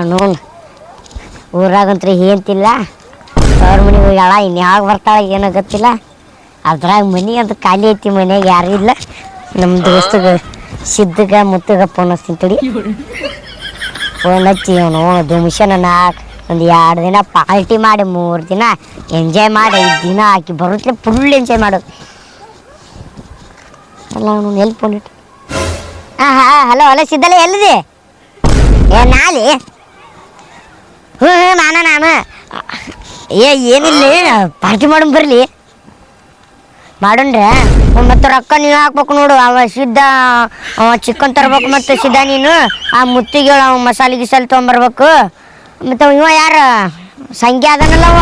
ಅವನು ಊರಾಗಂತ್ರಿ ಏಂತಿಲ್ಲ ಅವ್ರ ಮನೆಗೆ ಹೋಗ್ಯಾಳ, ಇನ್ನು ಯಾವಾಗ ಬರ್ತಾಳೆ ಏನೋ ಗೊತ್ತಿಲ್ಲ. ಅದ್ರಾಗ ಮನೆ ಅದು ಖಾಲಿ ಐತಿ, ಮನೆಯಾಗ ಯಾರೂ ಇಲ್ಲ. ನಮ್ಮ ದೋಸ್ತಗ ಸಿದ್ಧಗ, ಮುತ್ತಗ ಫೋನ್ ಹಚ್ತೀನಿ ತಡಿ. ಫೋನ್ ಹಚ್ಚಿ ಅವನು ದುಮಿಷನ ನಾಲ್ಕು ಒಂದು ಎರಡು ದಿನ ಪಾರ್ಟಿ ಮಾಡಿ, ಮೂರು ದಿನ ಎಂಜಾಯ್ ಮಾಡಿ, ಐದು ದಿನ ಹಾಕಿ ಬರುತ್ತೆ ಫುಲ್ ಎಂಜಾಯ್ ಮಾಡೋದು. ಅಲ್ಲ, ಅವನು ಎಲ್ಲಿ ಫೋನ್ ಇಟ್ಟು ಹಾಂ ಹಾಂ ಹಲೋ ಹಲೋ ಸಿದ್ದಲ್ಲ ಎಲ್ಲಿದೆ? ಏ, ನಾಲಿ? ಹ್ಞೂ ಹ್ಞೂ ನಾನ, ನಾನು. ಏ, ಏನಿಲ್ಲ? ಪಾರ್ಟಿ ಮಾಡೋಣ ಬರ್ಲಿ. ಮಾಡೋಣ್ರೆ? ಮತ್ತು ರೊಕ್ಕ ನೀವು ಹಾಕ್ಬೇಕು ನೋಡು. ಅವ ಸಿದ್ಧ, ಅವ ಚಿಕನ್ ತರ್ಬೇಕು ಮತ್ತು ಸಿದ್ಧ ನೀನು. ಆ ಮುತ್ತಿಗೆ ಅವ ಮಸಾಲೆ ಗಿಸಾಲೆ ತೊಗೊಂಬರ್ಬೇಕು. ಮತ್ತು ಇವ ಯಾರು? ಸಂಖ್ಯೆ ಅದನಲ್ಲ ಅವ.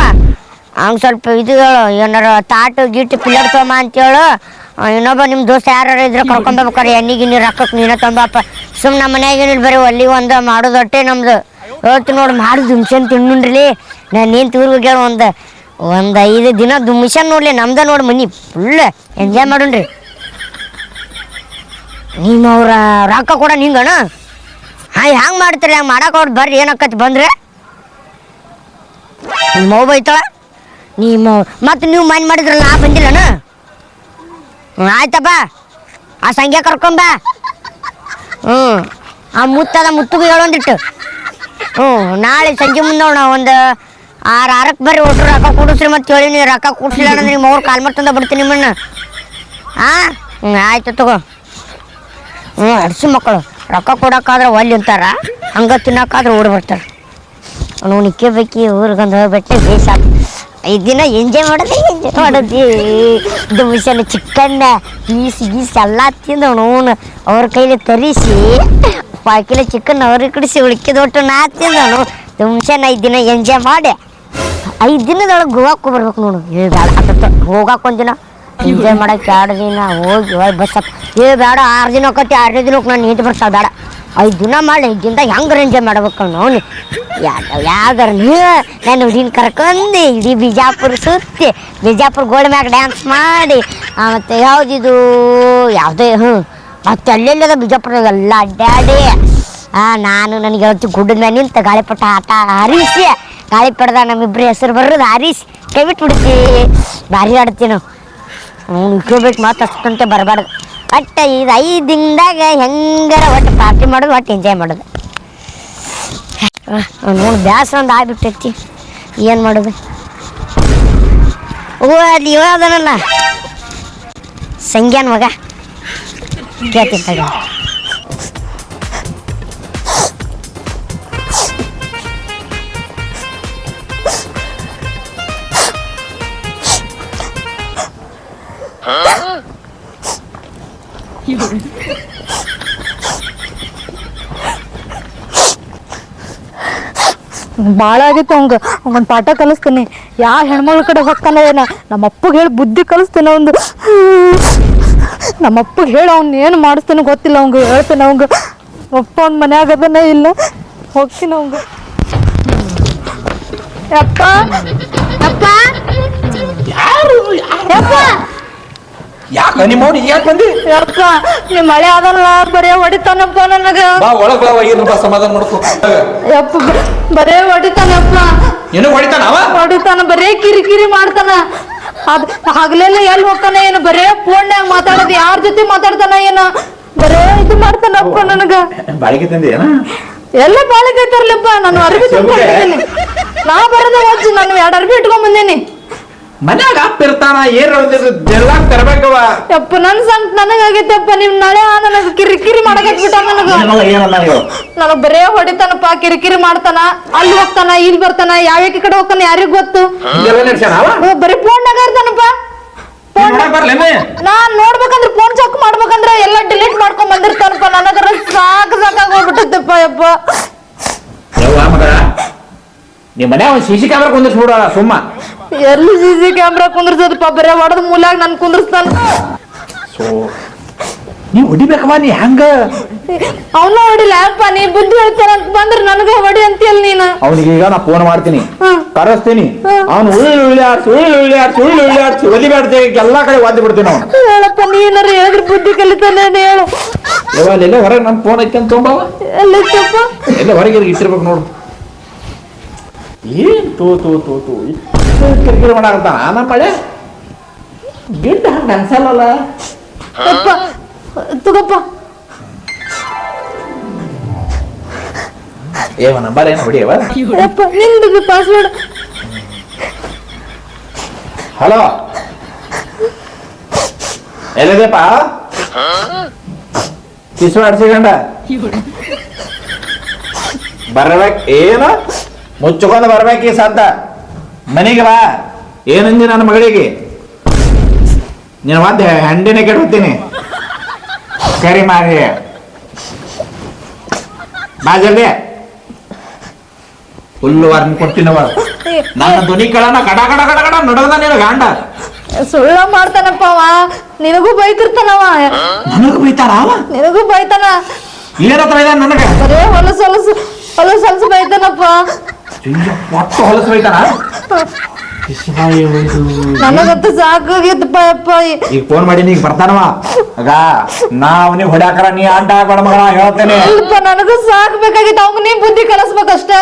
ಸ್ವಲ್ಪ ಇದು ಹೇಳು, ಏನಾರ ತಾಟು ಗಿಟ್ಟು ಪಿಲ್ಲರ್ ತೊಗೊಂಬ ಅಂತೇಳು. ಇನ್ನೊಬ್ಬ ನಿಮ್ಮ ದೋಸ್ತ ಯಾರು ಇದ್ರೆ ಕರ್ಕೊಂಬರ್ಬೇಕಾರೆ ಎಣ್ಣೆ ಗಿಣ್ಣಿ ರೊಕ್ಕಕ್ಕೆ ನೀನು ತೊಂಬಪ್ಪ ಸುಮ್ಮನೆ ನಮ್ಮ ಏನಿಲ್ಲ ಬರೀ ಒಲ್ಲಿ ಒಂದು ಮಾಡೋದು ನಮ್ಮದು ಹೇಳ್ತು ನೋಡಿ, ಮಾಡಿ ದುಮ್ಸನ್ ತಿನ್ನುನ್ರಿ ನಾನು ಏನು ತೂರ್ ಹೋಗ್ಯಾಳ ಒಂದು ಒಂದು ಐದು ದಿನ ದುಮ್ಸನ್ ನೋಡ್ಲಿ, ನಮ್ದ ನೋಡಿ ಮನಿ ಫುಲ್ ಎಂಜಾಯ್ ಮಾಡೋಣ್ರಿ ನೀನು ಅವ್ರ ರೊಕ್ಕ ಕೊಡ ನಿಂಗಣ ಹಾಂ, ಹ್ಯಾಂಗೆ ಮಾಡ್ತೀರಿ ಹಂಗೆ ಮಾಡಕ್ಕೆ ಅವ್ರು ಬರ್ರಿ ಏನಾಕತಿ ಬಂದ್ರೆ. ನಿಮ್ಮ ಮಗು ಬೈತಾಳ? ನಿಮ್ಮ ಮತ್ತು ನೀವು ಮನೆ ಮಾಡಿದ್ರಲ್ಲ ನಾ ಬಂದಿಲ್ಲಣ ಆಯ್ತಪ್ಪ ಆ ಸಂಖ್ಯೆ ಕರ್ಕೊಂಬ ಹ್ಞೂ ಆ ಮುತ್ತದ ಮುತ್ತಿಗೆ ಹೇಳೊಂದಿಟ್ಟು. ಹ್ಞೂ, ನಾಳೆ ಸಂಜೆ ಮುಂದೆ ನೋಡ ಒಂದು ಆರು, ಆರಕ್ಕೆ ಬರ್ರಿ, ಒಟ್ಟು ರೊಕ್ಕ ಕೊಡಿಸ್ರಿ ಮತ್ತೆ ಹೇಳಿ, ನೀವು ರೊಕ್ಕ ಕೊಡಿಸಿಲ್ಲ ಅಂದ್ರೆ ನಿಮ್ಮ ಅವ್ರು ಕಾಲ್ ಮಾಡ್ತಂದ ಬಿಡ್ತೀನಿ ನಿಮ್ಮನ್ನ. ಹಾಂ ಹ್ಞೂ, ಆಯ್ತು ತಗೋ. ಹ್ಞೂ, ಅಡ್ಸಿ ಮಕ್ಕಳು, ರೊಕ್ಕ ಕೊಡೋಕ್ಕಾದ್ರೆ ಒಲ್ಲಿ ಅಂತಾರ, ಹಂಗೆ ತಿನ್ನೋಕ್ಕಾದ್ರೆ ಓಡಿ ಬರ್ತಾರೆ. ಅವ್ನು ನಿಕ್ಕೆ ಬೇಕಿ ಊರಿಗೊಂದು ಹೋಗ್ಬಿಟ್ಟೆ ಬೇಸ್ ಐದು ದಿನ ಎಂಜಾಯ್ ಮಾಡೋದು ಎಂಜಾಯ್ ಮಾಡೋದು. ಇದು ಚಿಕ್ಕಣ್ಣ ಪೀಸ್ ಗೀಸ್ ಎಲ್ಲ ತಿಂದು ಅವನು ಅವ್ರ ಕೈಲಿ ತರಿಸಿ ಪಾವು ಕಿಲೋ ಚಿಕನ್ ಅವ್ರಿಗೆ ಕಡಿಸಿ ಉಳ್ಕಿದ ಒಟ್ಟು ನಾ ತಿಂದನು ದುಮ್ಸನ್ ಐದು ದಿನ ಎಂಜಾಯ್ ಮಾಡಿ. ಐದು ದಿನದೊಳಗೆ ಗೋವಾಕ್ಕೆ ಬರ್ಬೇಕು ನೋಡು. ಏ ಬೇಡ ಆತತ್ತ ಹೋಗಕ್ಕೆ ಒಂದಿನ ಎಂಜಾಯ್ ಮಾಡಕ್ಕೆ ಎರಡು ದಿನ ಹೋಗಿ ಹೋಗಿ ಬಸ್ ಏ ಬೇಡ ಆರು ದಿನ ಹೋಗತ್ತೆ ಆರನೇ ದಿನಕ್ಕೆ ನಾನು ನೀಟ್ ಬರ್ತಾವೆ ಬೇಡ ಐದು ದಿನ ಮಾಡಿ, ಐದು ದಿನದಾಗ ಹೆಂಗೆ ಎಂಜಾಯ್ ಮಾಡ್ಬೇಕು ಅವನು. ಯಾವ್ದಾರ ನಾನು ಹುಡುಗಿನ ಕರ್ಕೊಂಡು ಇಡೀ ಬಿಜಾಪುರ ಸುತ್ತಿ, ಬಿಜಾಪುರ ಗೋಡೆ ಮ್ಯಾಗ ಡ್ಯಾನ್ಸ್ ಮಾಡಿ. ಮತ್ತೆ ಯಾವುದಿದು? ಯಾವುದೇ ಹ್ಞೂ ಮತ್ತೆ ಅಲ್ಲೆಲ್ಲದ ಬಿಜಾಪುರದಾಗ ಎಲ್ಲ ಅಡ್ಡಾಡಿ. ಆ, ನಾನು ನನಗೆ ಹೇಳ್ತಿ ಗುಡ್ಡದ ಮೇಲೆ ನಿಂತ ಗಾಳಿಪಟ ಆಟ ಹಾರಿಸಿ ಗಾಳಿಪಟದ ನಮ್ಮಿಬ್ರು ಹೆಸರು ಬರೋದು ಹಾರಿಸಿ ಕೈ ಬಿಟ್ಟು ಬಿಡ್ತಿ. ಭಾರಿ ಆಡ್ತೀವಿ ನಾವು. ಅವ್ನು ಇಟ್ಕೋಬೇಕು ಮಾತು, ಅಷ್ಟಂತೆ ಬರಬಾರ್ದು. ಒಟ್ಟು ಇದು ಐದು ದಿನದಾಗ ಹೆಂಗಾರ ಒಟ್ಟು ಪಾರ್ಟಿ ಮಾಡೋದು, ಒಟ್ಟು ಎಂಜಾಯ್ ಮಾಡೋದು. ನೋಡಿ ಬ್ಯಾಸ ಒಂದು ಆಗ್ಬಿಟ್ಟೈತಿ. ಏನು ಮಾಡೋದು? ಓ, ಅಲ್ಲಿ ಇವ ಅದನಲ್ಲ. ಸಂಗ್ಯಾನ್ ಮಗ. ಕೇಳ್ತೀನಿ ತಗ ಭಾಳ ಆಗೈತೆ ಅವಂಗ. ಅವನ್ ಪಾಠ ಕಲಿಸ್ತೀನಿ. ಯಾವ ಹೆಣ್ಮಗಳ ಕಡೆ ಹೋಗ್ತಾನೆ ನಮ್ಮ ಅಪ್ಪಗೆ ಹೇಳಿ ಬುದ್ಧಿ ಕಲಿಸ್ತೀನಿ ಅವಂದು. ನಮ್ಮ ಅಪ್ಪಗೆ ಹೇಳಿ ಅವ್ನ ಏನು ಮಾಡಿಸ್ತಾನೆ ಗೊತ್ತಿಲ್ಲ ಅವಂಗ ಹೇಳ್ತಾನೆ ಅವಂಗ ಅಪ್ಪ ಅವ್ನ ಮನ್ಯಾಗ ಅದನ್ನ ಇಲ್ಲ ಹೋಗ್ತೀನಿ ಅವಂಗ ಅಪ್ಪ ಯಪ್ಪ. ಯಪ್ಪ. ಯಾಕ ನಿಮ್ಮ ಅವ್ನು ಯಾಕೆ ಬಂದಿ? ಯಪ್ಪ ನಿಮ್ಮ ಮಳೆ ಅದಲ್ಲ ಬರೇ ಹೊಡಿತಾನಪ್ಪ ನನಗ. ಬಾ ಒಳಗ್ ಬಾ ಏನು ಬಾ ಸಮಾಧಾನ ಮಾಡ್ಕೊ. ಯಪ್ಪ ಬ- ಬರೇ ಹೊಡಿತಾನಪ್ಪ. ಏನು ಹೊಡಿತಾನ ಅವ? ಹೊಡಿತಾನ ಬರೇ ಕಿರಿಕಿರಿ ಮಾಡ್ತಾನ. ಅದ್ ಹಗಲೆಲ್ಲ ಎಲ್ಲಿ ಹೋಗ್ತಾನ ಏನು? ಬರೇ ಫೋನ್ಯಾಗ ಮಾತಾಡೋದು ಯಾರ ಜೊತೆ ಮಾತಾಡ್ತಾನ ಏನ? ಬರೇ ಇದು ಮಾಡ್ತಾನಪ್ಪ ನನಗ. ಬಾಳಿಗೆ ತಂದಿ ಏನ? ಎಲ್ಲ ಬಾಳಿಗೆ ತರ್ಲಪ್ಪ ನಾನು ಅರ್ಬಿ ತುಂಬ ನಾ ಬರೋದ ಹೋಗಿ ನಾನು ಎರಡು ಅರ್ಬಿ ಇಟ್ಕೊಂಡ್ ಬಂದೇನಿ. ಮನ್ಯಾಗ ಅಪ್ಪ ಇರ್ತಾನ ಏನ್ ಎಲ್ಲ ತರ್ಬೇಕವ ಯಪ್ಪ ನನ್ ಸಂತ ನನಗಾಗೈತಪ್ಪ ನಿಮ್ ನಳೆ ನನಗ ಕಿರಿಕಿರಿ ಮಾಡಕತ್ಬಿಟ್ಟ ನನಗ. ನನಗ ಬರೇ ಹೊಡಿತಾನಪ್ಪ ಕಿರಿಕಿರಿ ಮಾಡ್ತಾನ ಅಲ್ಲಿ ಹೋಗ್ತಾನ ಇಲ್ಲಿ ಬರ್ತಾನ ಯಾವ ಕಡೆ ಹೋಗ್ತಾನ ಯಾರಿಗ ಗೊತ್ತು? ಬರೀ ಫೋನ್ನಾಗ ಇರ್ತಾನಪ್ಪ. ನೀನ್ ನೋಡ್ಬೇಕಂದ್ರೆ ಫೋನ್ ಚೆಕ್ ಮಾಡ್ಬೇಕಂದ್ರೆ ಎಲ್ಲ ಡಿಲೀಟ್ ಮಾಡ್ಕೊಂಡ್ ಬಂದಿರ್ತಾನಪ್ಪ ನನಗರ ಸಾಕು ಸಾಕಾಗ ಹೋಗ್ಬಿಟ್ಟಿದ್ದಪ್ಪ ಯಪ್ಪ. ಮಗ ನಿಮ್ ಮನೆ ಒಂದ್ ಸಿಸಿ ಕ್ಯಾಮ್ರಾ ಕುಂದಿರ್ಸ್ಬಿಡ ಸುಮ್ಮ. ಎಲ್ಲಿ ಸಿ ಸಿ ಕ್ಯಾಮ್ರಾ ಕುಂದ್ರಸದಪ್ಪ ಬರೇ ಹೊಡೆದ ಮೂಲಾಗ ನನ್ ಕುಂದ್ರಸ್ತಾನ. ಸೊ ನೀವ್ ಹೊಡಿಬೇಕವ ನೀ ಹೆಂಗ? ಅವನ ಹೊಡಿಲ್ಲ ಯಪ್ಪ ನೀ ಬುದ್ಧಿ ಹೇಳ್ತಾರ ಅಂತ ಬಂದ್ರೆ ನನಗ ಹೊಡಿ ಅಂತೀಯಲ್ಲ ನೀನು. ಅವನಿಗೆ ಈಗ ನಾ ಫೋನ್ ಮಾಡ್ತೀನಿ. ಕರಸ್ತೀನಿ. ಅವ್ನು ಉಳ್ಳಿ ಉಳ್ಳಿ ಆಡ್ಸಿ ಉಳ್ಳಿ ಉಳ್ಳಿ ಆಡ್ಸಿ ಉಳ್ಳಿ ಉಳ್ಳಿ ಆಡ್ಸಿ ಒಲಿಬ್ಯಾಡ್ದೆ ಎಲ್ಲಾ ಕಡೆ ಒದ್ದು ಬಿಡ್ತೀನಿ ಅವನು. ಹೇಳಪ್ಪ ನೀನಾರ ಹೇಳಿದ್ರೆ ಬುದ್ಧಿ ಕಲಿತಾನೆ ಹೇಳು. ಯಾವಾಗ ಅಲ್ಲೆಲ್ಲ ಹೊರಗೆ ನನ್ ಫೋನ್ ಐತೆ ಅಂತ ತೊಂಬವ ಎಲ್ಲ ಹೊರಗೆ ಇಟ್ಟಿರ್ಬೇಕು ನೋಡು. ಏನ್ ತೋ ತೋ ತೋ ತೋ ಕಿರಿಕಿರಿ ಮಾಡಾಕತ್ತಾನ. ನಮ್ಮ ಮಳೆ ಗಿಡ್ಡ ಹಂಗೆ ಅನ್ಸಲ್ಲ ಯಪ್ಪ ತಗೋಪ್ಪ. ಏವ ನಂಬರ್ ಏನು ಹೊಡಿಯವ? ನಿಂದು ಪಾಸ್ವರ್ಡ್ ಹಲೋ ಎಲ್ಲಿದೆಪ್ಪ ಕಿಸು ಆಡ್ಸಿಕೊಂಡ? ಬರ್ಬೇಕು ಏನು? ಮುಚ್ಚಿಕೊಂಡು ಬರ್ಬೇಕು ಈ ಸದ್ದ ಮನೆಗೆ ಬಾ. ಏನಂದಿ ನನ್ನ ಮಗಳಿಗೆ? ನೀನು ಮತ್ತೆ ಹಂಡಿನೇ ಕೆಡುತ್ತೀನಿ ಸರಿ ಮಾರಿ ಬಾ ಜಲ್ದಿ. ಹುಲ್ಲು ವಾರ್ನ್ ಕೊಟ್ಟಿನವ ನನ್ನ ಧ್ವನಿ ಕಳನ ಕಡ ಕಡ ಕಡ ಕಡ ನಡದ ನೀನು ಗಾಂಡ. ಸುಳ್ಳ ಮಾಡ್ತಾನಪ್ಪ ಅವ. ನಿನಗೂ ಬೈತಿರ್ತಾನವ. ನನಗೂ ಬೈತಾರ ಅವ? ನಿನಗೂ ಬೈತಾನ. ಏನತ್ರ ಇದೆ ನನಗೆ? ಬರೇ ಹೊಲಸು ಹೊಲಸು ಹೊಲಸು ಹೊಲಸು ಬೈತಾನಪ್ಪ. ಒಟ್ಟು ಹೊಲಸು ನನಗಂತೂ ಈಗ ಫೋನ್ ಮಾಡಿ ನೀ ಬರ್ತಾನವ. ಆಗ ನಾ ಅವನಿಗೆ ಹೊಡ್ಯಾಕರ ನೀ ಆಟ ಹಾಕೋಣ ಮಗನ ಹೇಳ್ತೇನೆ. ನನಗೂ ಸಾಕ್ಬೇಕಾಗಿತ್ತು ಅವ್ನಿಗೆ ನೀ ಬುದ್ಧಿ ಕಲಿಸ್ಬೇಕಷ್ಟೇ.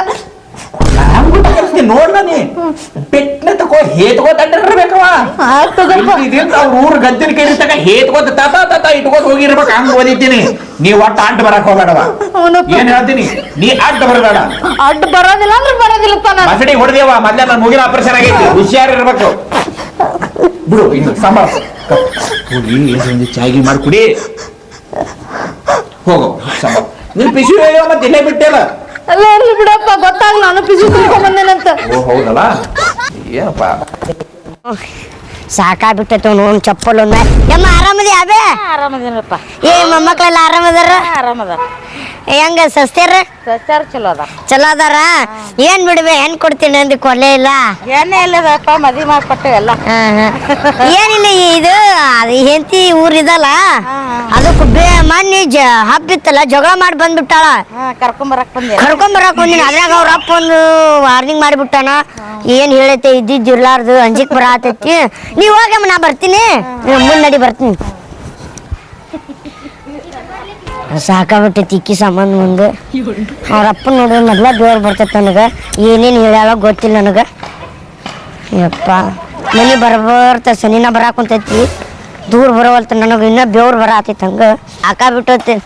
ಪೆಟ್ನ ತಕೋ ಇದಿಂದ ಅವ್ರ ಊರ್ ಗದ್ದಿನ ಕೈ ತಕ ಹೇತ್ಕೋತ ತಾತ ತಾತ ಇಟ್ಕೋತ ಹೋಗಿರ್ಬೇಕು ಹಂಗ ಓದಿದ್ದೀನಿ. ನೀ ಒಟ್ಟ ಅಡ್ಡ ಬರಕ್ ಹೋಗ್ಬೇಡವ ಅವನಪ್ಪ. ಏನ್ ಹೇಳ್ತೀನಿ? ನೀ ಅಡ್ಡ ಬರಬೇಡ. ಅಡ್ಡ ಬರೋದಿಲ್ಲ ಅಂದ್ರೆ ಬರೋದಿಲ್ಲ ನಾನು. ಮಸಡಿ ಹೊಡೆದೇವ ಮೊದ್ಲ ನಾನು ಮುಗಿನ ಆಪರೇಷನ್ ಆಗೈತಿ. ಹುಷಾರ್ ಇರ್ಬೇಕು. ಬಿಡು ಇನ್ನು ಸಂಬಳ. ಹೋಗಿ ಒಂದು ಚಾಗಿ ಮಾಡಿ ಕುಡಿ ಹೋಗು ಸಂಬಳ. ನೀನ್ ಪಿಶು ಮತ್ತೆ ಇಲ್ಲೇ ಬಿಟ್ಟೆಲ್ಲ. ಅಲ್ಲ ಇರ್ಲಿ ಬಿಡಪ್ಪ ಗೊತ್ತಾಗ್ಲ ನಾನು ಪಿಜಿ ತಿನ್ಕೊಂಡು ಬಂದೆನಂತ ಓ ಹೌದಲ್ಲ? ಏನಪ್ಪ? ಸಾಕಾಗ್ಬಿಟ್ಟೈತೆ ಒಂದು ಚಪ್ಪಲ್ ಒಂದ ಯಮ್ಮ ಆರಾಮದಿ ಅದೇ ಆರಾಮದೇನಪ್ಪ. ಏ ಮೊಮ್ಮಕ್ಳೆಲ್ಲ ಆರಾಮದಾರ? ಆರಾಮದ ಹೆಂಗ ಸಸ್ತ್ಯಾರ ಸಸ್ಯಾರ ಚಲೋ ಅದ ಚಲೋ ಅದಾರ? ಏನ್ ಬಿಡ್ಬೆ ಹೆಣ್ ಕೊಡ್ತೀನಿ ಅಂದ್ ಕೊಲೆ ಇಲ್ಲ? ಎಣ್ಣೆ ಇಲ್ಲ ಮದಿ ಮಾಡ್ಕೊಟ್ಟು ಎಲ್ಲ. ಏನಿಲ್ಲ ಇದು ಅದು ಹೆಂಡತಿ ಊರಿದಲ್ಲ ಅದಕ್ಕೆ ಬೇ ಮೊನ್ನೆ ಜ ಹಬ್ಬಿತ್ತಲ್ಲ ಜಗಳ ಮಾಡಿ ಬಂದ್ಬಿಟ್ಟಾಳ. ಕರ್ಕೊಂಬರಕ್ ಬಂದೆ ಕರ್ಕೊಂಡ್ ಬರಾಕ್ ಬಂದಿನಿ ಅದ್ರಾಗ ಅವ್ರ ಅಪ್ಪ ಒಂದು ವಾರ್ನಿಂಗ್ ಮಾಡಿಬಿಟ್ಟಾನ. ಏನ್ ಹೇಳೈತೆ ಇದ್ದಿದ್ದು ಇರ್ಲಾರ್ದು ಅಂಜಿಕ್ ಬರಾತೈತಿ ನೀವ್ ಹೋಗಮ್ಮ ನಾ ಬರ್ತೀನಿ. ಮುನ್ನಡಿ ಬರ್ತೀನಿ. ಸಾಕಾಗ್ಬಿಟ್ಟೈತಿ ಇಕ್ಕಿ ಸಂಬಂಧ ಮುಂದೆ. ಅವ್ರ ಅಪ್ಪ ನೋಡಿದ್ರೆ ಮೊದ್ಲ ದೇವ್ರು ಬರ್ತೈತೆ ನನಗೆ. ಏನೇನು ಹೇಳ್ಯಾವ ಗೊತ್ತಿಲ್ಲ ನನಗೆ. ಯಪ್ಪ, ಮನೆ ಬರಬರ್ತ ಸನಿನ ಬರಾಕ್ ಕುಂತೈತಿ. ದೂರ ಬರೋವಲ್ತ ನನಗೆ, ಇನ್ನೂ ಬೇವ್ರು ಬರಾತೈತಿ ಹಂಗೆ. ಸಾಕಾಗ್ಬಿಟ್ಟೈತಿ.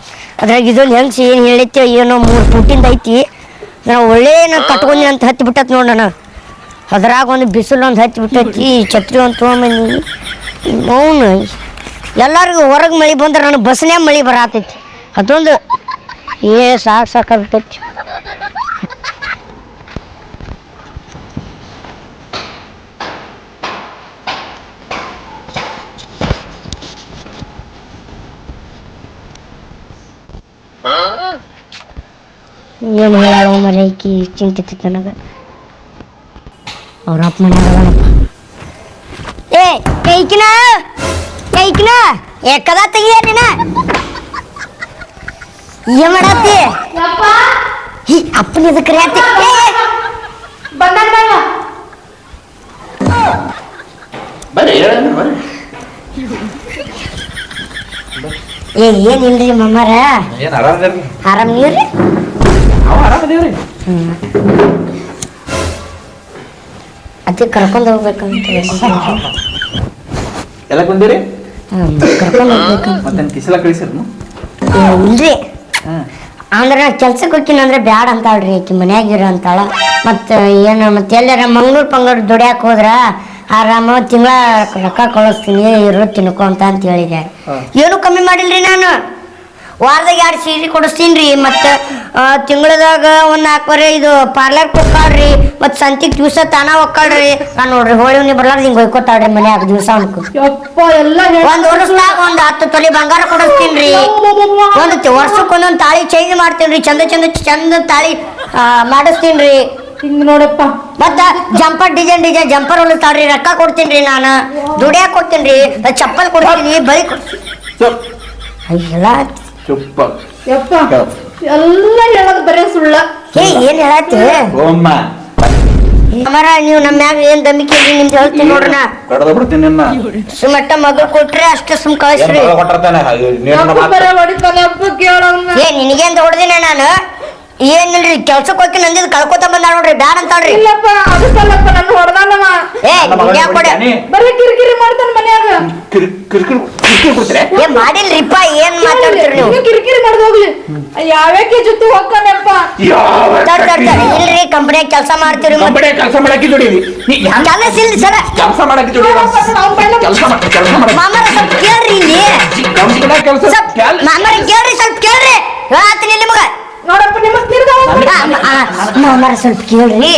ಅದ್ರಾಗ ಇದೊಂದು ಏನು ಹೇಳೈತಿ ಏನೋ ಮೂರು ಫುಟ್ಟಿಂದ ಐತಿ. ನಾವು ಒಳ್ಳೆ ಕಟ್ಕೊಂಡಿ ಅಂತ ಹತ್ತಿ ಬಿಟ್ಟತ್ ನೋಡಿ ನಾನು. ಅದ್ರಾಗ ಒಂದು ಬಿಸಿಲು ಒಂದು ಹತ್ತಿ ಬಿಟ್ಟೈತಿ ಛತ್ರಿ ಒಂದು ತೊಗೊಂಬಂದಿ ಅವನು ಎಲ್ಲರಿಗೂ ಹೊರಗೆ ಮಳೆ ಬಂದ್ರೆ ನನಗೆ ಬಸ್ನೇ ಮಳೆ ಬರಾತೈತಿ ಅದೊಂದು ಏ ಸಾಕು ಸಾಕಾಗ್ತೈತಿ ಏನು ಹೇಳೋ ಮರೈಕಿ ಚಿಂತಿತ್ತು ನನಗೆ. ಅವ್ರ ಅಪ್ಪ ಮನ್ಯಾಗದನಪ್ಪ ಏ ಕೈಕಿನ ಕೈಕಿನ ಏ ಕದ ತೆಗಿಯ ನೀನ? ಏನ್ ಮಾಡತ್ತಿ? ಹಿ ಅಪ್ಪನ ಇದು ಕರಿಯತ್ತಿ ಬರ್ರಿ ಹೇಳಣ್ಣ ಬರ್ರಿ. ಏ ಮಮ್ಮಾರ ಏನ್ ಆರಾಮದಿರ್ರಿ ಆರಾಮ್ ನೀವ್ರಿ ನಾವು ಆರಾಮದೇವ್ರಿ ಅದೇ ಕರ್ಕೊಂಡು ಹೋಗ್ಬೇಕಂತ ಎಲ್ಲ ಬಂದಿರಿ ಕರ್ಕೊಂಡು ಹೋಗ್ಬೇಕಂತ. ಮತ್ತೆ ಕಿಸಲ ಕಳಿಸಿರ್ನು ಇಲ್ರಿ. ಅಂದ್ರೆ ಕೆಲ್ಸಕ್ಕೆ ಹೋಗ್ತೀನಿ ಅಂದ್ರೆ ಬ್ಯಾಡ ಅಂತಾಳ್ರಿ ಆಕಿ ಮನ್ಯಾಗ ಇರ ಅಂತಾಳ. ಮತ್ತು ಏನು ಮತ್ತೆ ಎಲ್ಲಾರ ಮಂಗ್ಳೂರು ಪಂಗ್ಳೂರ್ ದುಡ್ಯಾಕ ಹೋದ್ರ ಆರಾಮ ತಿಂಗಳ ರೊಕ್ಕ ಕಳಿಸ್ತೀನಿ ಇರು ತಿನ್ಕೊ ಅಂತ ಅಂತ ಹೇಳಿದೆ ಏನು ಕಮ್ಮಿ ಮಾಡಿಲ್ರಿ ನಾನು. ವಾರದಾಗ ಎರಡು ಸೀರೆ ಕೊಡಿಸ್ತೀನಿ ಮತ್ತೆ ತಿಂಗಳದಾಗ ಒಂದ್ ನಾಲ್ಕುವರೆ ಇದು ಪಾರ್ಲರ್ ಕೊಕ್ಕಾಳ್ರಿ ಮತ್ ಸಂತಿಗ್ ದಿವಸ ತಾನ ಒಕ್ಕಾಳ್ರಿ. ನಾನು ನೋಡ್ರಿ ಹೋಳಿ ಹುಣ್ಣಿ ಬರ್ಲಾರ್ದು ಹಿಂಗೆ ಹೋಯ್ಕೋತಾಳ್ರಿ ಮನ್ಯಾಗ ದಿವಸ ಅನ್ಕು. ಯಪ್ಪ ಎಲ್ಲ ಹೇಳ್- ಒಂದ್ ವರ್ಷದಾಗ ಒಂದ್ ಹತ್ತು ತೊಲಿ ಬಂಗಾರ ಕೊಡಿಸ್ತೀನ್ರಿ. ಒಂದ್ ತಿ- ವರ್ಷಕ್ಕೆ ಒಂದೊಂದ್ ತಾಳಿ ಚೇಂಜ್ ಮಾಡ್ತೀನ್ರಿ ಚಂದ ಚಂದ ಚಂದ ತಾಳಿ ಆ, ಮಾಡಿಸ್ತೀನ್ರಿ. ಹಿಂಗ್ ನೋಡಪ್ಪ. ಮತ್ತ ಜಂಪರ್ ಡಿಸೈನ್ ಡಿಸೈನ್ ಜಂಪರ್ ಹೊಲಿಸ್ತಾಳ್ರಿ ರೊಕ್ಕ ಕೊಡ್ತೀನ್ರಿ ನಾನು. ದುಡಿಯಾಕ ಕೊಡ್ತೀನ್ರಿ ರೀ ಚಪ್ಪಲ್ ಕೊಡ್ತೀನಿ ಬಳಿ ಚುಪ್. ಎಲ್ಲ ಚುಪ್ಪ ಯಪ್ಪ. ಎಲ್ಲ ಹೇಳೋದು ಬರೇ ಸುಳ್ಳ. ಏ ಏನ್ ಹೇಳತ್ತಿ ಓಮ್ಮ ಅಮರ ನೀವು ನಮ್ಮ ಮ್ಯಾಗ ಏನ್ ದಂಬಿಕೆ ಇಲ್ರಿ ನಿಮ್ದು ಹೇಳ್ತೀನಿ ನೋಡ್ರಣ ಕಡದ ಬಿಡ್ತೀನಿ ನಿನ್ನ. ಸುಮಟ್ಟ ಮಗಳು ಕೊಟ್ರೆ ಅಷ್ಟೇ ಸುಮ್ ಕಳಿಸ್ರಿ. ಕೊಟ್ಟಿರ್ತಾನೆ? ನೀನು ಬರೇ ಹೊಡಿತಾನೆ ಯಪ್ಪ ಕೇಳೋನ್ನ ಏ ನಿನಗೇನ್ ಹೊಡ್ದಿನ ನಾನು? ಏನಿಲ್ರಿ ಕೆಲ್ಸಕ್ಕೆ ಹೋಗಿ ನಂದಿದ್ ಕಳ್ಕೊತ ಬಂದ ನೋಡ್ರಿ ಬ್ಯಾಡ ಅಂತಾಳ್ರಿ. ಇಲ್ಲಪ್ಪ ಅದಕ್ಕಲ್ಲಪ್ಪ ನನ್ನ ಹೊಡೆದಾನವ ಏ ನಿಂಗ್ಯಾಕ್ ಕೊಡೆ? ಬರೀ ಕಿರಿಕಿರಿ ಮಾಡ್ತಾನ ಮನ್ಯಾಗ. ಕಿರ್- ಕಿರ್ಕಿರ್ ಕಿರ್ಕಿರ್ ಕೊಡ್ತೀರಾ? ಏ ಮಾಡಿಲ್ರಿಪ್ಪ ಏನ್ ಮಾತಾಡ್ತೀರಿ ನೀವು? ಕಿರಿಕಿರಿ ಮಾಡ್ದ ಹೋಗ್ಲಿ. ಯಾವ್ಯಾಕೆ ಜೊತೆ ಹೋಗ್ತಾನಪ್ಪ ಯಾವ ತಡ್ ತಡ್ ತಡ್. ಇಲ್ರಿ ಕಂಪನಿಯಾಗ ಕೆಲಸ ಮಾಡ್ತೀರಿ ಕಂಬಡೆ ಕೆಲಸ ಮಾಡಕ್ಕೆ ಹ್ಯಾಂಗ ಕೆಲಸ ಇಲ್ಲ ಸರ. ಕೆಲಸ ಮಾಡಕ್ಕೆ ದುಡಿದ ಕೆಲಸ ಮಾಡ ಕೆಲಸ ಮಾಡ. ಮಾಮರ ಸ್ವಲ್ಪ ಕೇಳ್ರಿ ಇಲ್ಲಿ. ಕಂಪನಿಯಾಗ ಕೆಲಸ ಸ್ವಲ್ಪ ಮಾಮರ ಕೇಳ್ರಿ ಸ್ವಲ್ಪ ಕೇಳ್ರಿ. ಹೇಳ್ತೀನಿ ನಿಮಗ. ಮಾಮರ ಸ್ವಲ್ಪ ಕೇಳ್ರಿ.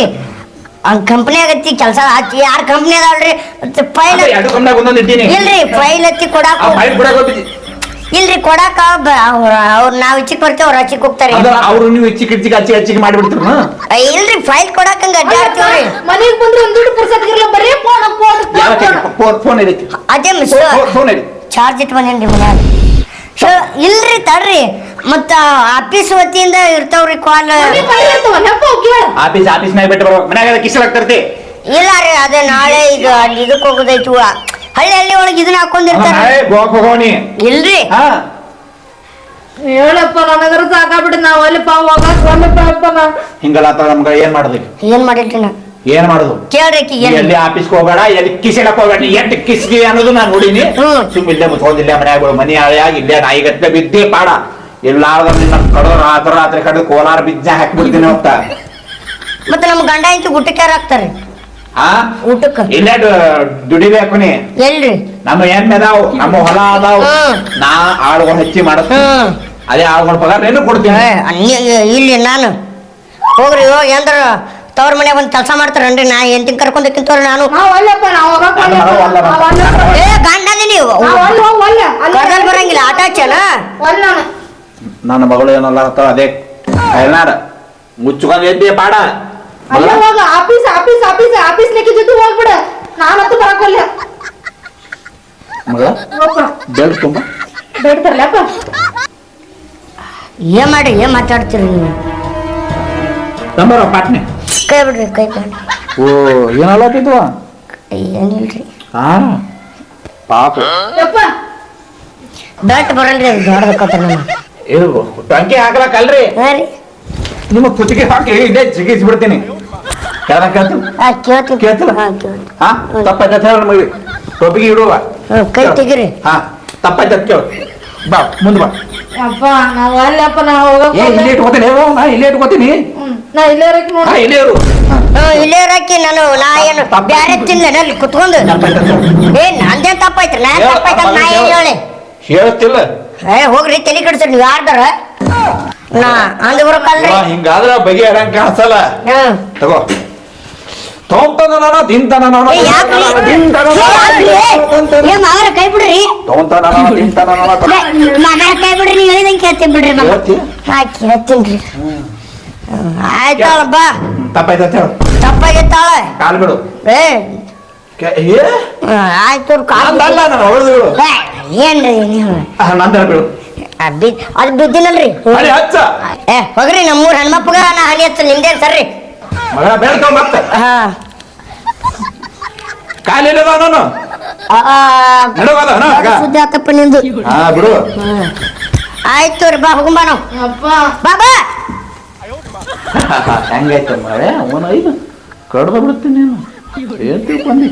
ಅವ್ನ ಕಂಪ್ನಿಯಾಗ ಹತ್ತಿ ಕೆಲಸ ಹಚ್ಚಿ ಯಾರ ಕಂಪ್ನಿ ಅದಾಳ್ರಿ? ಫೈಲ್ ಇಲ್ರಿ ಫೈಲ್ ಹತ್ತಿ ಕೊಡಾಕ ಇಲ್ರಿ ಕೊಡಾಕ ಅವ್ರ ನಾವ್ ಹೆಚ್ಚಿಗೆ ಬರ್ತೇವ್ ಅವ್ರ ಹಚ್ಚಿಗೆ ಹೋಗ್ತಾರೆ. ಅವ್ರು ನೀವು ಹೆಚ್ಚಿಗೆ ಹೆಚ್ಚಿಗೆ ಹಚ್ಚಿಗೆ ಹಚ್ಚಿಗೆ ಮಾಡಿಬಿಡ್ತೀರ ಇಲ್ರಿ ಫೈಲ್ ಕೊಡಾಕ ಹಂಗ ಅಡ್ಡಾಡ್ತೀವ್ರಿ ಮನೆಗೆ ಬಂದ್ರೆ ಒಂದ್ ದುಡ್ಡು ಪುರ್ಸತ್ತಿಗಿರ್ಲ ಬರೀ ಫೋನ್ ಫೋನ್ ಫೋನ್ ಅದೇ ಮಿಸ್ ಫೋನ್ ಇದೆ ಚಾರ್ಜ್ ಇಟ್ಟು ಬಂದೇನ್ರಿ ಮನ್ಯಾಗ ಸೊ ಇಲ್ರಿ ತಡ್ರಿ. ಮತ್ತ ಆಫೀಸ್ ವತಿಯಿಂದ ಇರ್ತಾವ್ರಿ ಕಾಲ್. ಆಫೀಸ್ ಆಫೀಸ್ ಮ್ಯಾಗ ಬಿಟ್ಟು ಬರ್ಬೇಕು. ಮನ್ಯಾಗ ಕಿಸಲ್ ಆಗ್ತಿರ್ತಿ ಇಲ್ಲ ರೀ ಅದೇ ನಾಳೆ ಈಗ ಅಲ್ಲಿ ಇದಕ್ಕೆ ಹೋಗೋದೈತಿ. ಹಳ್ಳಿ ಹಳ್ಳಿ ಒಳಗೆ ಇದನ್ನ ಹಾಕೊಂಡಿರ್ತಾರ. ಹೋಗೋಣಿ. ಇಲ್ರಿ. ಹಾ. ಹೇಳಪ್ಪ ನನಗರ ಸಾಕಾಗ್ಬಿಟ್ಟು ನಾವ್ ಅಲ್ಲಿಪ್ಪ ಹೋಗಕ್ ಬಂದಪ್ಪ ಹಿಂಗಲ್ಲ ಆತ ನಮ್ಗ ಏನ್ ಮಾಡುದು ಏನ್ ಮಾಡಿಲ್ರಿ ನಾ ಏನ್ ಮಾಡುದು? ಕೇಳ್ರಿ ಎಲ್ಲಿ ಆಫೀಸ್ ಹೋಗಬೇಡ ಎಲ್ಲಿ ಕಿಸಿಡಕ್ ಹೋಗಬೇಡ. ನೀ ಎಟ್ಟು ಕಿಸ್ಗಿ ಅನ್ನೋದು ನಾನು ನೋಡಿನಿ. ಸುಮ್ ಇಲ್ಲೇ ಮುತ್ಕೊಂಡಿಲ್ಲ ಮನ್ಯಾಗ ಮನಿ ಹಳೆಯಾಗಿ ಇಲ್ಲೇ ನಾಯಿಗತ್ತೆ ಬಿದ್ದೇ ಪಾಡ. ಎಲ್ಲಾರ್ದ ನಿನ್ನ ಕಡದ ರಾತ್ರಿ ರಾತ್ರಿ ಕಡೆ ಕೋಲಾರ ಬಿಜ್ಜ ಹಾಕ್ಬಿಡ್ತೀನಿ ಅಂತ. ಮತ್ತೆ ನಮ್ಮ ಗಂಡ ಇಂತ ಊಟಕ್ಕೆ ಯಾರು ಹಾಕ್ತಾರ್ರಿ ಆ ಊಟಕ್ಕೆ? ಇಲ್ಲೇ ದುಡಿಬೇಕು ನೀ. ಎಲ್ರಿ? ನಮ್ಮ ಎಮ್ಮೆ ಅದಾವು ನಮ್ಮ ಹೊಲ ಅದಾವು. ನಾ ಆಳುಗಳು ಹಚ್ಚಿ ಹ್ಮ್ ಅದೇ ಆಳುಗಳ ಪಗಾರ ಏನು ಕೊಡ್ತೀನಿ. ಇಲ್ಲಿ ನಾನು. ಹೋಗ್ರಿ ಹೋಗಿ ಅಂದ್ರ ತವ್ರ ಮನೆ ಬಂದು ಕೆಲಸ ಮಾಡ್ತಾರನ್ರಿ? ನಾ ನಾನು. ಮಗ ಒಲ್ಲಪ್ಪ. ಒಲ್ಲ ನಾವ್ ಅಲ್ಲಪ್ಪ. ಏ ಗಂಡ ನೀವು. ಬರಂಗಿಲ್ಲ ಆಟ ಹಚ್ಚನ ನಾನು. ನನ್ನ ಮಗಳು ಏನಲ್ಲ ಹತ್ತಾಳ ಅದೇ ಕೈನಾರ ಮುಚ್ಚಿಕೊಂಡು ಎದ್ದಿ ಪಾಡ. ಅಲ್ಲ ಹೋಗ ಆಫೀಸ್ ಆಫೀಸ್ ಆಫೀಸ್ ಆಫೀಸ್ ಲೆಕ್ಕ ಜೊತೆ ಹೋಗ್ಬಿಡ. ನಾನಂತೂ ಬರಕೊಲ್ಲ ಮಗಳ ಬೆಡ್ ತುಂಬ. ಬೆಡ್ ತರಲಪ್ಪ ಏನ್ ಮಾಡಿ ಏನ್ ಮಾತಾಡ್ತೀರಿ ನೀವು? ನಂಬರ ಪಾಟ್ನೆ. ಕೈ ಬಿಡ್ರಿ ಕೈ ಬಿಡ್ರಿ. ಓ ಏನಲ್ಲ ತಿದ್ವ ಏನಿಲ್ರಿ? ಆ ಪಾಪ. ಬೆಟ್ ಬರಲ್ರಿ ಅದು ದೊಡ್ಡ ಕತ್ತ ಇದು ಟಂಕಿ ಹಾಕ್ಲಕ್ಕಲ್ರಿ? ನಿಮ್ಮ ಕುತ್ತಿಗೆ ಹಾಕಿ ಇದೇ ಜಿಗಿಸ್ ಬಿಡ್ತೀನಿ. ಯಾರ ಆ ಕೇಳ್ತೀನಿ. ಕೇಳ್ತಿಲ್ಲ? ಹಾ ಕೇಳ್ತೀನಿ. ಹಾ ತಪ್ಪಾಯ್ತ ಹೇಳ ಟೊಪಿಗೆ ಇಡುವ. ಕೈ ತೆಗೀರಿ. ಹಾ ತಪ್ಪಾಯ್ತ ಕೇಳು. ಬಾ ಮುಂದೆ ಬಾ. ಯಪ್ಪ ನಾವ್ ಅಲ್ಲಪ್ಪ ನಾವು ಹೋಗಕ್ ಏ ಇಲ್ಲೇ ಇಟ್ಕೋತೀನಿ. ಏ, ನಾ ಇಲ್ಲೇ ಇಟ್ಕೋತೀನಿ. ನಾ ಇಲ್ಲೇ ನೋಡ. ಹಾ ಇಲ್ಲೇ ಇರು. ಹ್ಮ್, ಇಲ್ಲೇ ನಾನು ನಾ ಏನು ಬ್ಯಾರೆ ತಿನ್ಲೇನ ಅಲ್ಲಿ ಕುತ್ಕೊಂಡು? ತಪ್ಪಾಯ್ತ. ಏ ನಂದೇನ್ ತಪ್ಪಾಯ್ತ್ರಿ ನಾ ಹೇಳು, ನಾ ಹೇಳಿ. ಹೇಳ್ತಿಲ್ಲ ಏ ಹೋಗ್ರಿ ತಲೆ ಕೆಡ್ಸ್ರಿ ನೀವು ಯಾರ್ದಾರ ನಾ ಅಂದ್ ಬರೋಕಲ್ರಿ ಇವ ಹಿಂಗಾದ್ರ ಬಗೆ ಹರಂಗ್ ಕಾಣಿಸಲ್ಲ ಹ್ಮ್ ತಗೋ ತೊಗೊಂತಾನ ನಾನು ತಿಂತಾನ ನಾನು ಏ, ಯಾಕ್ರಿ? ತಿಂತಾನ ಏ, ಯಾಕ್ರಿ? ಏ, ಮಾವರ ಕೈ ಬಿಡ್ರಿ ತೊಗೊಂತಾನ ನಾನು ತಿಂತಾನ ನಾನು ಏ, ಮಾವರ ಕೈ ಬಿಡ್ರಿ ನೀವು ಹೇಳಿದಂಗೆ ಕೇಳ್ತೀನಿ ಬಿಡ್ರಿ ಮಗ ಹೇಳ್ತಿ? ಹಾ ಕೇಳ್ತೀನಿ ಆಯ್ತಾಳ ಬಾ ತಪ್ಪಾಯ್ತ ಅಂತ ಹೇಳು ತಪ್ಪಾಗಿತ್ತಾಳ ಕಾಲ್ ಬಿಡು ಏ ಕೆ- ಏ ಹ್ಮ್, ಆಯ್ತು ಕಾಲ್ ನಂದಲ್ಲ ನಾನು ಹೊಡೆದು ಬಿಡು ಏ, ಏನ್ರಿ ನೀವು? ಅದು ಬಿದ್ದಿನಲ್ರಿ ಅಲ್ಲಿ ಹಚ್ಚ. ಏ ಹೋಗ್ರಿ ನಮ್ಮೂರ್ ಹೆಣ್ಮಪ್ಪಗ ನಾ ಹನಿ ಹಚ್ಚ ನಿಮ್ದೇನ್ ಸರ್ರಿ? ಮತ್ತೆ. ಹಾ ಕಾಲಿಲ್ಲದ ನಾನು ಆ, ಆ, ನಡುವದ ದೊಡ್ಡ ಸುದ್ದಿ ಆತಪ್ಪ ನಿಂದು. ಹಾ ಬಿಡು. ಆಯ್ತು ರೀ ಬಾ ಹೋಗುಂಬ ನಾವು. ಅಪ್ಪ. ಬಾ ಬಾ. ಹೆಂಗಾಯ್ತು ಮಳೆ ಅವನ ಐದು ಕಡ್ದು ಬಿಡ್ತೀನಿ ನೀನು. ಏನ್ ತಿಳ್ಕೊಂಡಿ?